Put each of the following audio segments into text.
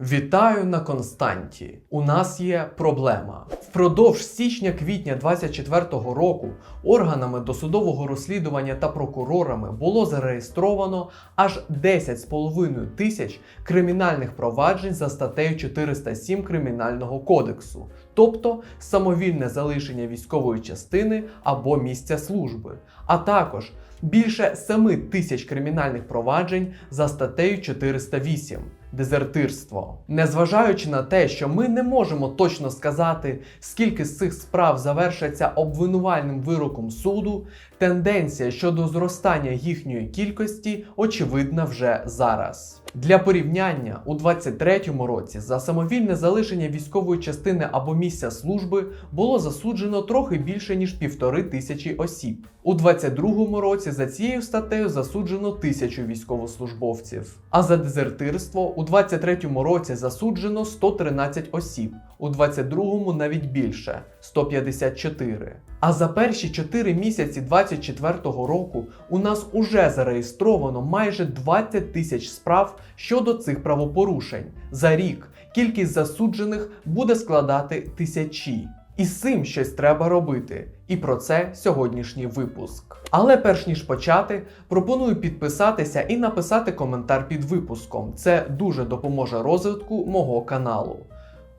Вітаю на Константі. У нас є проблема. Впродовж січня-квітня 24-го року органами досудового розслідування та прокурорами було зареєстровано аж 10,5 тисяч кримінальних проваджень за статтею 407 Кримінального кодексу, тобто самовільне залишення військової частини або місця служби, а також більше 7 тисяч кримінальних проваджень за статтею 408 дезертирство. Незважаючи на те, що ми не можемо точно сказати, скільки з цих справ завершаться обвинувальним вироком суду, тенденція щодо зростання їхньої кількості очевидна вже зараз. Для порівняння, у 23-му році за самовільне залишення військової частини або місця служби було засуджено трохи більше ніж півтори тисячі осіб. У 22-му році за цією статтею засуджено тисячу військовослужбовців. А за дезертирство у 23-му році засуджено 113 осіб, у 22-му навіть більше 154. А за перші 4 місяці 24-го року у нас уже зареєстровано майже 20 тисяч справ щодо цих правопорушень. За рік кількість засуджених буде складати тисячі. І з цим щось треба робити. І про це сьогоднішній випуск. Але перш ніж почати, пропоную підписатися і написати коментар під випуском. Це дуже допоможе розвитку мого каналу.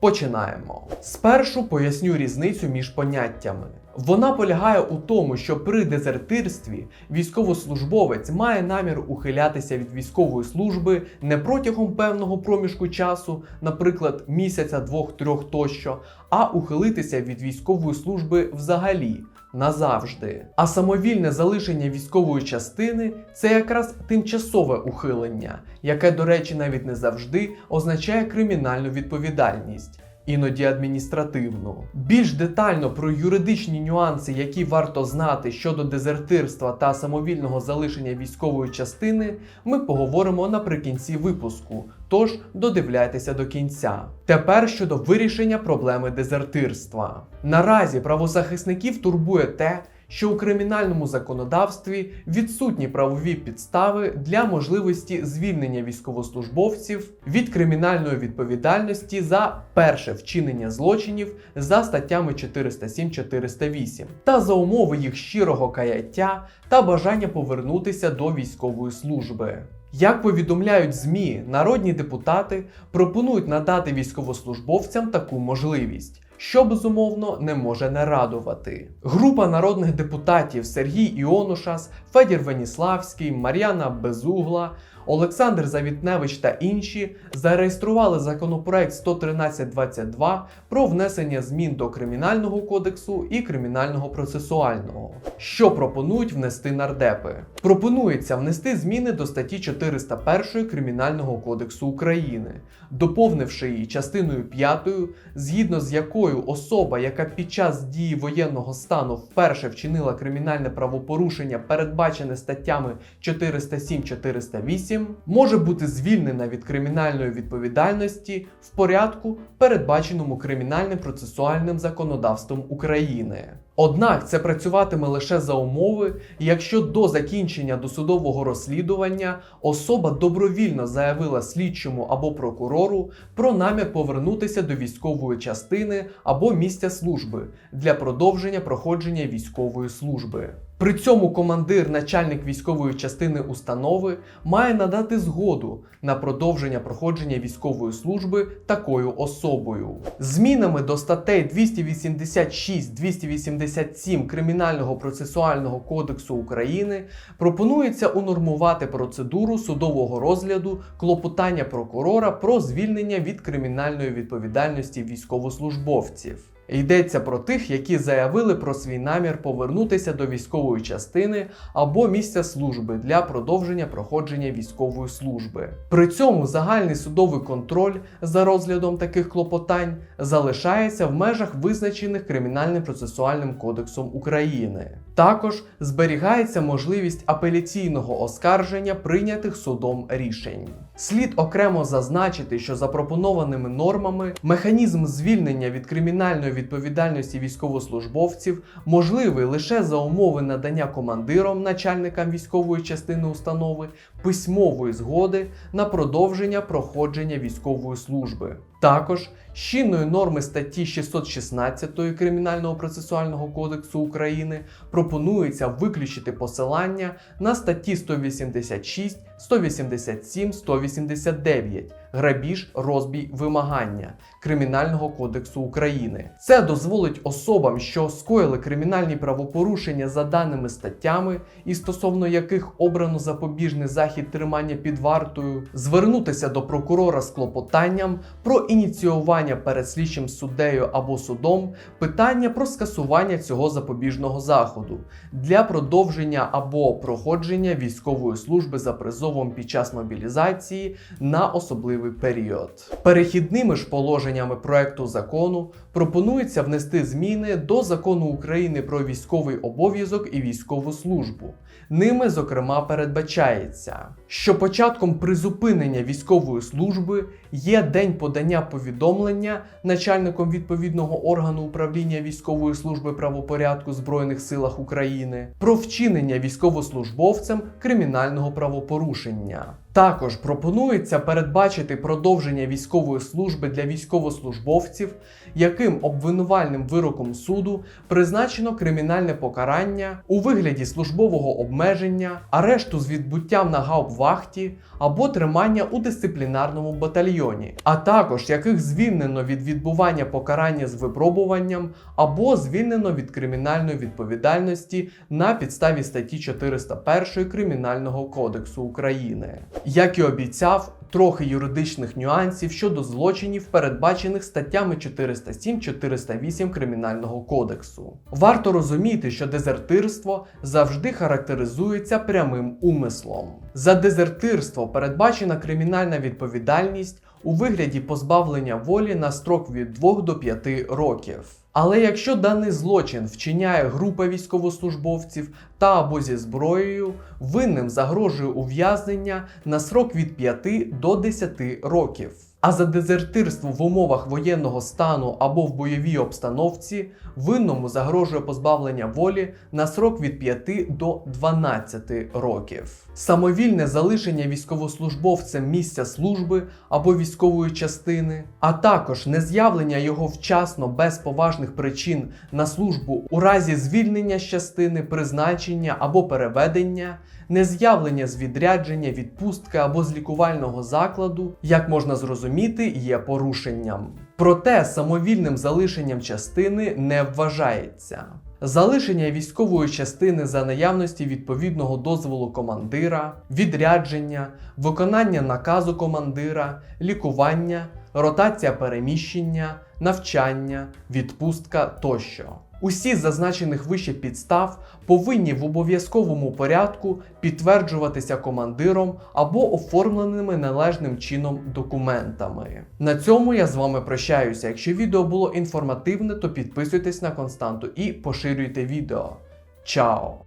Починаємо. Спершу поясню різницю між поняттями. Вона полягає у тому, що при дезертирстві військовослужбовець має намір ухилятися від військової служби не протягом певного проміжку часу, наприклад, місяця, двох, трьох тощо, а ухилитися від військової служби взагалі. Назавжди. А самовільне залишення військової частини це якраз тимчасове ухилення, яке, до речі, навіть не завжди означає кримінальну відповідальність. Іноді адміністративну. Більш детально про юридичні нюанси, які варто знати щодо дезертирства та самовільного залишення військової частини, ми поговоримо наприкінці випуску. Тож додивляйтеся до кінця. Тепер щодо вирішення проблеми дезертирства. Наразі правозахисників турбує те, що у кримінальному законодавстві відсутні правові підстави для можливості звільнення військовослужбовців від кримінальної відповідальності за перше вчинення злочинів за статтями 407-408 та за умови їх щирого каяття та бажання повернутися до військової служби. Як повідомляють ЗМІ, народні депутати пропонують надати військовослужбовцям таку можливість що безумовно не може не радувати. Група народних депутатів Сергій Іонушас, Федір Веніславський, Мар'яна Безугла, Олександр Завітневич та інші зареєстрували законопроект 11322 про внесення змін до Кримінального кодексу і Кримінального процесуального. Що пропонують внести нардепи? Пропонується внести зміни до статті 401 Кримінального кодексу України, доповнивши її частиною 5, згідно з якою особа, яка під час дії воєнного стану вперше вчинила кримінальне правопорушення, передбачене статтями 407-408, може бути звільнена від кримінальної відповідальності в порядку, передбаченому кримінальним процесуальним законодавством України. Однак це працюватиме лише за умови, якщо до закінчення досудового розслідування особа добровільно заявила слідчому або прокурору про намір повернутися до військової частини або місця служби для продовження проходження військової служби. При цьому командир, начальник військової частини установи має надати згоду на продовження проходження військової служби такою особою. Змінами до статей 286-287 Кримінального процесуального кодексу України пропонується унормувати процедуру судового розгляду клопотання прокурора про звільнення від кримінальної відповідальності військовослужбовців. Йдеться про тих, які заявили про свій намір повернутися до військової частини або місця служби для продовження проходження військової служби. При цьому загальний судовий контроль за розглядом таких клопотань залишається в межах визначених Кримінальним процесуальним кодексом України. Також зберігається можливість апеляційного оскарження прийнятих судом рішень. Слід окремо зазначити, що запропонованими нормами механізм звільнення від кримінальної відповідальності військовослужбовців можливий лише за умови надання командиром начальникам військової частини установи письмової згоди на продовження проходження військової служби. Також з чинної норми статті 616 Кримінального процесуального кодексу України пропонується виключити посилання на статті 186, 187, 189 грабіж, розбій, вимагання Кримінального кодексу України. Це дозволить особам, що скоїли кримінальні правопорушення за даними статтями, і стосовно яких обрано запобіжний захід тримання під вартою, звернутися до прокурора з клопотанням про ініціювання перед слідчим суддею або судом питання про скасування цього запобіжного заходу для продовження або проходження військової служби за призовом під час мобілізації на особливий період. Перехідними ж положеннями проекту закону пропонується внести зміни до закону України про військовий обов'язок і військову службу. Ними, зокрема, передбачається, що початком призупинення військової служби є день подання повідомлення начальником відповідного органу управління військової служби правопорядку Збройних силах України про вчинення військовослужбовцем кримінального правопорушення. Також пропонується передбачити продовження військової служби для військовослужбовців, яким обвинувальним вироком суду призначено кримінальне покарання у вигляді службового обмеження, арешту з відбуттям на гауптвахті або тримання у дисциплінарному батальйоні, а також яких звільнено від відбування покарання з випробуванням або звільнено від кримінальної відповідальності на підставі статті 401 Кримінального кодексу України. Як і обіцяв, трохи юридичних нюансів щодо злочинів, передбачених статтями 407-408 Кримінального кодексу. Варто розуміти, що дезертирство завжди характеризується прямим умислом. За дезертирство передбачена кримінальна відповідальність у вигляді позбавлення волі на строк від 2 до 5 років. Але якщо даний злочин вчиняє група військовослужбовців та або зі зброєю, винним загрожує ув'язнення на срок від 5 до 10 років. А за дезертирство в умовах воєнного стану або в бойовій обстановці винному загрожує позбавлення волі на срок від 5 до 12 років. Самовільне залишення військовослужбовцем місця служби або військової частини, а також нез'явлення його вчасно без поважних причин на службу у разі звільнення з частини, призначення або переведення, нез'явлення з відрядження, відпустки або з лікувального закладу, як можна зрозуміти, є порушенням. Проте самовільним залишенням частини не вважається. Залишення військової частини за наявності відповідного дозволу командира, відрядження, виконання наказу командира, лікування, ротація переміщення, навчання, відпустка тощо. Усі зазначених вище підстав повинні в обов'язковому порядку підтверджуватися командиром або оформленими належним чином документами. На цьому я з вами прощаюся. Якщо відео було інформативне, то підписуйтесь на константу і поширюйте відео. Чао!